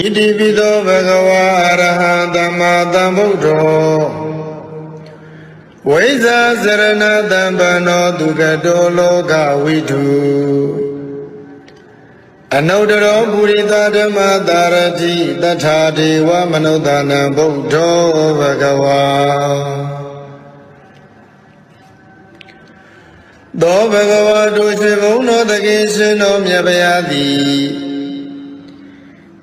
ဣတိပိသောဘဂဝါအရဟံသမ္မာသမ္ဗုဒ္ဓောဝိဇာစရဏတံပနောဒုက္ကတောလောကဝိတုအနုတ္တရောပုရိသဓမ္မတာရတိတထာဒေဝမနုဿာနံဗုဒ္ဓောဘဂဝါသောဘဂဝါတို့ရှိဘုံတော်တကိရှင်တော်မြတ်ဗျာသည်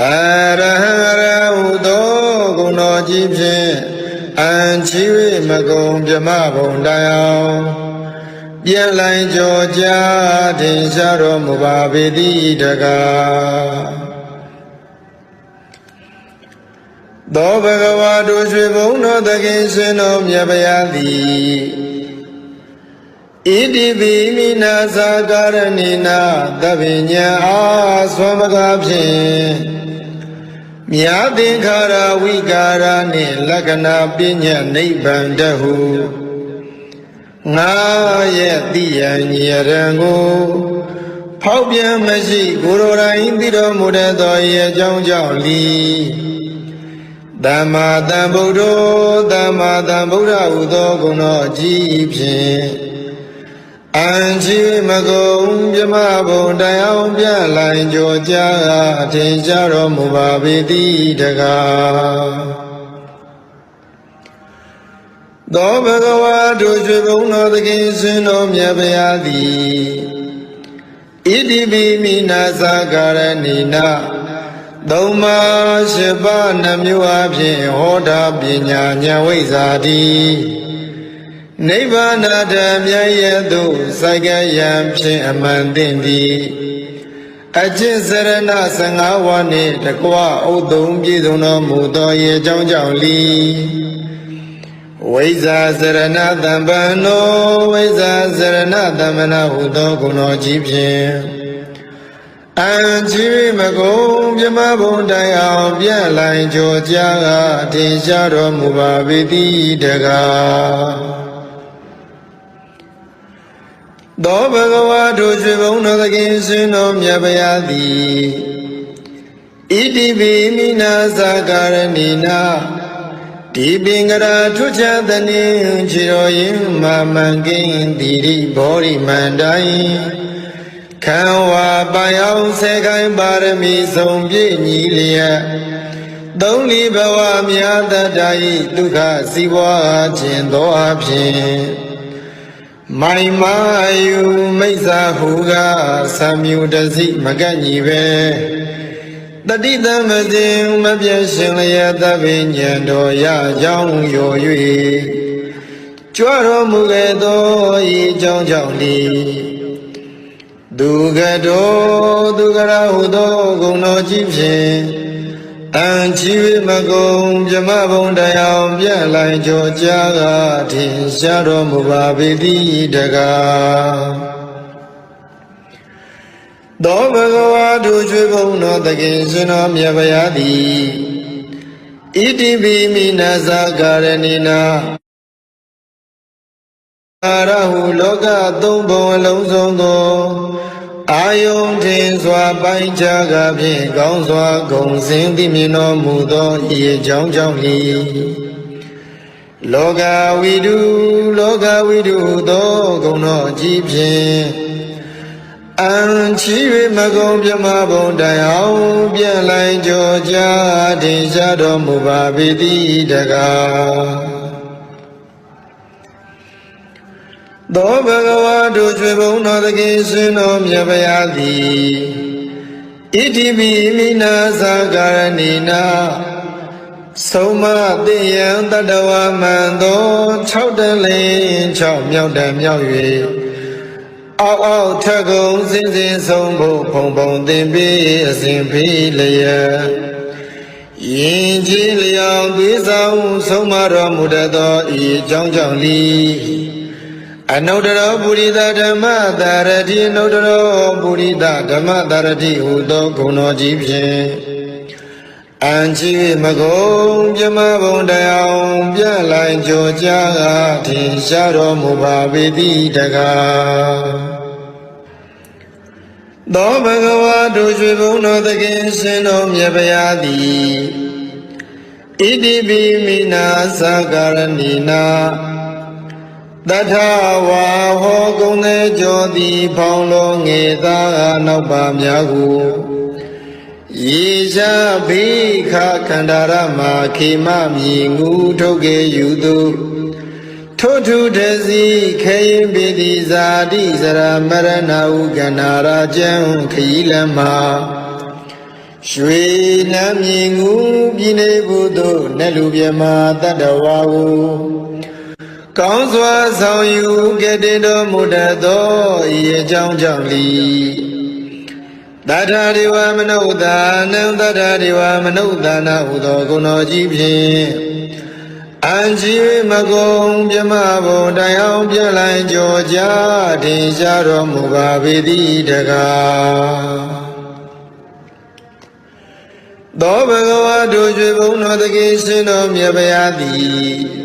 အရဟံရဟုသောဂုဏတော်ကြီးဖြင့်အံချီ၍မကုံမြမဘုံတိုင်အောင်ပြန်လိုင်ကြောကြထင်ရှားတော်မူပါပေတိတကားသောဘဂဝါတို့ရွှေဘုံတော်သခင်ရှင်တော်မြတ်ဗျာသည် ဣတိပိမိနာသာကာရဏိနာသဗ္ဗညံအာသွမကဖြင့်မြာသင်္ခါရဝိကာရနှင့်လက္ခဏာပညာနိဗ္ဗာန်တဟုငါရဲ့တိယံညရံကိုဖောက်ပြန်မရှိကိုယ်တော်တိုင်သိတော်မူတဲ့သောရဲ့အကြောင်းကြောင့်လီသမ္မာသမ္ဗုဒ္ဓောသမ္မာသမ္ဗုဒ္ဓဟုသောဂုဏတော်ကြီးဖြင့် အံချီမကုံမြမဘုံတရားပြလိုင်ကြောကြာအထင်ရှားတော်မူပါပေတိတကားသောဘဂဝါတို့ရွှေဘုံတော်သခင်ရှင်တော်မြတ်ဗျာသည်ဣတိပိမိနာသာကာရဏိနာသုံးပါးရှိပါးနှမျိုးအဖြစ်ဟောတာပညာဉာဏ်ဝိဇ္ဇာတိ နိဗ္ဗာန်တမြတ်ရဲ့သို့စိုက်ကယံဖြင့်အမှန်သိသည်အကျင့်စရဏ15ဝါးနှင့်တကွဥဒုံပြည့်စုံတော်မူသောရေအကြောင်းကြောင့်လီဝိဇာစရဏတံပံနောဝိဇာစရဏတမနာဟုသောဂုဏတော်ကြီးဖြင့်အံချီမကုံမြမဘုံတိုင်အောင်ပြန့်လိုင်ကြောကြာကထင်ရှားတော်မူပါပေတိတကား သောဘဂဝါတို့ရွှေဘုံတော်သခင်ရှင်တော်မြတ်ဗျာသည်ဣတိပိမိနာသာကာရဏိနာဒီပင်ကရာထွချသနေခြေတော်ရင်မာမန်ကိဉ္တိရိဘောရိမန္တိုင်ခံဝါပိုင်အောင်ဆယ်ခိုင်ပါရမီဆုံးပြည့်ညီလျက်သုံးလီဘဝမြာတတ္တာဤဒုက္ခစီဝါခြင်းသောအဖြစ် မိုင်မာယုမိစ္ဆာဟုကသံမြူတစီမကန့်ညီပဲတတိတမစဉ်မပြည့်ရှင်လျက်သဗ္ဗညံတော်ရကြောင်းရော၍ကြွတော်မူခဲ့သောဤကြောင်းကြောင့်လီဒုက္ခတောဒုက္ခရဟုသောဂုဏတော်ကြီးဖြင့် အံချီဝိမကုံမြမဘုံတရားပြန့်လိုင်ကြောကြာကထင်ရှားတော်မူပါပေတိတကားသောဘဂဝါတို့ကျွေးဘုံတော်တခင်ရှင်တော်မြတ်ဗျာသည်ဣတိပိမိနာဇာကာရဏိနာအာရဟုလောကသုံးဘုံအလုံးစုံသော အာယုန်ထင်စွာပိုင်းခြားကဖြင့်ကောင်းစွာဂုံစင်သိမြင်တော်မူသောဤအကြောင်းကြောင့်လီလောကဝိတုလောကဝိတုသောဂုဏတော်ကြီးဖြင့်အံချီ၍မကုံပြမဘုံတိုင်အောင်ပြန့်လိုက်ကြောကြာထင်ရှားတော်မူပါပေတိတကား သောဘဂဝါတို့ကျွေဘုံတော်သခင်ရှင်တော်မြတ်ဗျာသည်ဣတိပိမိနာသာကာရဏိနာဆုံးမသိယံတတဝမန္တော6တလင်း6မြောက်တံမြောက်၍အောက်အောက်ထကုံစင်စင်ဆုံးဖို့ဖုံဖုံသင်ပြီးအစဉ်ဖိလျက်ယင်ကြီးလျောင်သွေးဆောင်ဆုံးမတော်မူတတ်သောဤအကြောင်းကြောင့်လီ အနုတ္တရောပုရိသဓမ္မတာရတိအနုတ္တရောပုရိသဓမ္မတာရတိဟူသောဂုဏ်တော်ကြီးဖြင့်အန်ချီမကုံပြမဘုံတရားပြလိုက်ကြောကြားကထင်ရှားတော်မူပါပေတိတကားသောဘဂဝါတို့ရွှေဘုံတော်သခင်ရှင်တော်မြတ်ဗျာသည်ဣတိပိမိနာသကာရဏီနာ တထဝါဟောကုံသေးကြောသည်ဖောင်းလုံးငေသာနောက်ပါများကိုယေရှာဘိခခန္ဓာရမခေမမြည်ငူထုတ်ကေယူသူထိုထုတစီခေရင်ပိတိဇာတိစရမရဏဟုကန္နာရာကျံခီလမရွှေနမ်းမြည်ငူပြည်နေဘုသို့နတ်လူမြမတတ္တဝါကို ကောင်းစွာဆောင်ယူကဲ့တင်တော်မူတတ်သောဤအကြောင်းကြောင့်လီတထာဒေဝမနုဿာနံတထာဒေဝမနုဿာနာဟုသောဂုဏတော်ကြီးဖြင့်အံကြီးမကုံမြမဘုံတိုင်အောင်ပြလိုက်ကြောကြတင်ရှားတော်မူပါပေသည်တကားသောဘဂဝါတို့ကျွေဘုံတော်တကိရှင်တော်မြတ်ဗျာသည်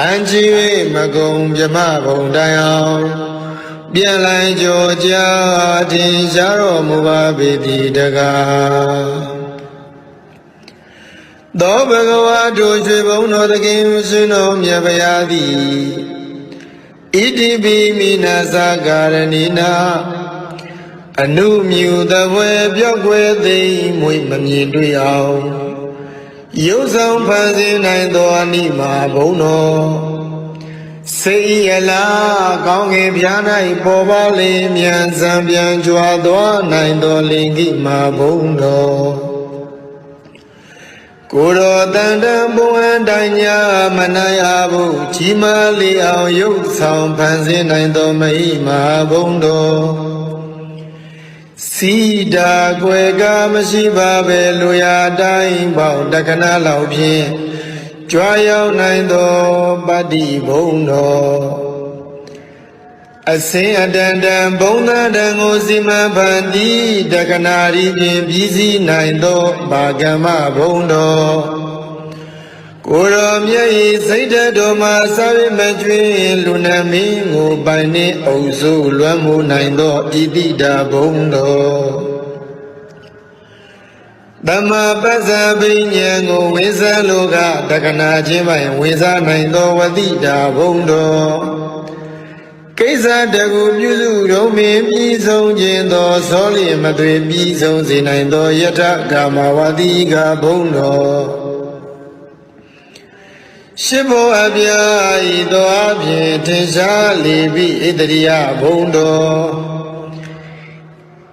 အံကြည်၍မကုံမြမဘုံတိုင်အောင်ပြန်လိုက်ကြောကြာထင်ရှားတော်မူပါပေသည်တကားသောဘဂဝါတို့ရွှေဘုံတော်တခင်ရှင်တော်မြတ်ဗျာသည်ဣတိပိမိနာသကာရဏိနာအနုမြူတဝဲပြောက်ွယ်သိမ့်မွေမမြင်တွေ့အောင် ရုပ်ဆောင်ဖန်ဆင်းနိုင်သောအနိမာဘုံတော်စေရလားကောင်းငင်ပြား၌ပေါ်ပါလေမြန်စံပြန်ကြွားသွားနိုင်သောလင်ကိမာဘုံတော်ကိုယ်တော်တန်တံဘုံအတိုင်းညာမနိုင်အားဘူးကြီးမားလေအောင်ရုပ်ဆောင်ဖန်ဆင်းနိုင်သောမိမာဘုံတော် စီတာကွယ်ကမရှိပါပဲလူရတိုင်းပေါတက္ကနာလောက်ဖြင့်ကြွားရောက်နိုင်သောပတ္တိဘုံတော်အစင်အတန်တန်ဘုံသာတန်ကိုစီမံဖန်တီးတက္ကနာရီဖြင့်ပြီးစီးနိုင်သောဘာကမ္မဘုံတော် ကိုယ်တော်မြတ်ဤစိတ်ဓာတ်တော်မှာစာရိမကျွင်းလူနမင်းကိုပိုင်နှင့်အုပ်စုလွမ်းမိုးနိုင်သောဣတိတာဘုံတော်တမပဇ္ဇဗိညာဉ်ကိုဝိဇ္ဇလောကတက္ကနာချင်းပိုင်ဝိဇ္ဇနိုင်သောဝတိတာဘုံတော်ကိစ္စတကူပြုစုတော်မင်းပြီးဆုံးခြင်းသောသောလျင်မသွေပြီးဆုံးစေနိုင်သောယထကာမဝတိကဘုံတော် ရှိဘောအပြာဤသောအဖြင့်ထင်ရှားလေပြီဣတရိယဘုံတော်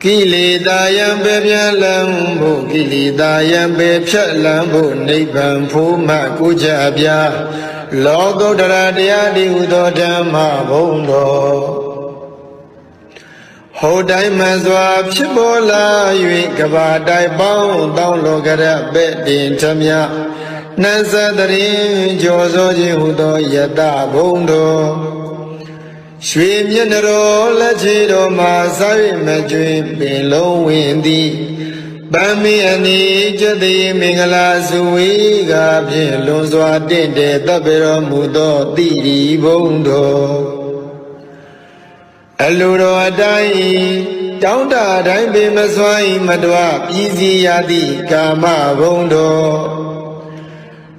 ကိလေသာယံပေပြန်လံဖို့ကိလေသာယံပေဖြတ်လံဖို့နိဗ္ဗာန်ဖို့မှကိုကြအပြာလောကုတ္တရာတရားဒီဟုသောဓမ္မဘုံတော်ဟောတိုင်းမှန်စွာဖြစ်ပေါ်လာ၍ကဘာတိုင်ပေါင်းတောင်းလောကရပဲ့တင်ထမြ နှစသရင်ကြောစောခြင်းဟုသောယတဘုံတော်ရွှေမျက်နှတော်လက်ချေတော်မှာစာ၍မကျွင်ပင်လုံးဝင်သည်ပမီအနိကျတိမင်္ဂလာစုဝေကဖြင့်လွန်စွာတင့်တယ်တပ်ပေတော်မူသောတိရီဘုံတော်အလိုတော်အတိုင်းတောင်းတတိုင်းပေမစွမ်းမတော်ပြည်စီရသည့်ကာမဘုံတော်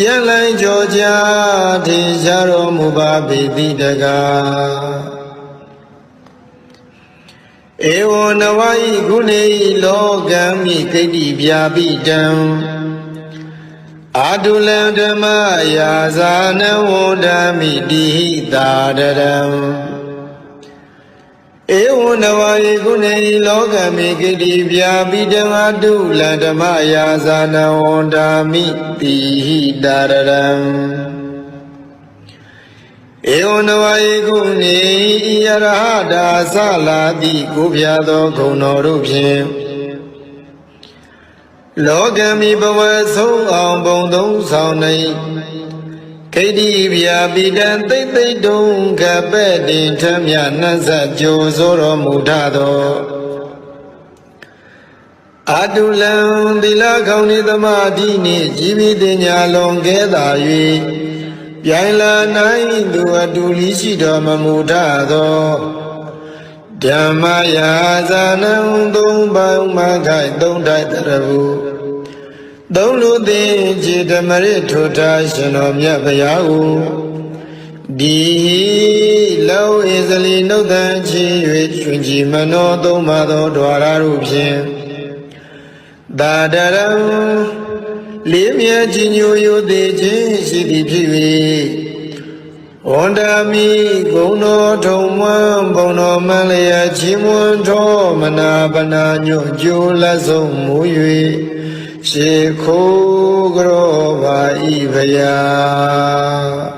ပြန်လိုက်ကြောကြထင်ရှားတော်မူပါပေတိတကားဧဝနဝိဂုဏေလောကံမိကိတ္တိပြာပိတံအာတုလံဓမ္မယာဇာနဝန္ဒမိတိဟိတာတရံ ဧဝနဝေကုဏေလောကမိကိတိပြာပိတံအာတုလံဓမ္မယာဇာနဝန္ဒမိတိဟိတာရံဧဝနဝေကုဏေယရဟတာသလာတိကိုပြသောဂုဏတော်တို့ဖြင့်လောကမိဘဝဆုံးအောင်ဘုံသုံးဆောင်နေ ခိတိဗျာပိတံသိမ့်သိမ့်တုံကပဲ့တင်ထမြနှက်ဆက်ကြိုဆိုတော်မူထသောအတုလံသီလကောင်းဤသမာဓိနှင့်ជីវិတညာလွန်ကဲသာ၍ပြိုင်လာနိုင်သူအတူလီရှိတော်မမူထသောဓမ္မယာဇာနံသုံးပေါင်းမခိုင်သုံးထိုက်တရဘူး သုံးလူသိจิตမရထုထားရှင်တော်မြတ်ဗျာဟုဒီလောဣဇလီနှုတ်တန်ချီ၍ကျွင်ကြီးမနောသုံးပါသောဓဝရတို့ဖြင့်သာတရံလေးမြတ်ကြီးညိုယိုသေးခြင်းရှိသည်ဖြစ်၍ဝန္ဒာမိဂုံတော်ထုံမွန်းဘုံတော်မလျက်ချီးမွန်းတော်မနာပနာညွတ်ကြိုးလက်ဆုံးမူ၍ ရှေခိုးကြောပါဤဖယာ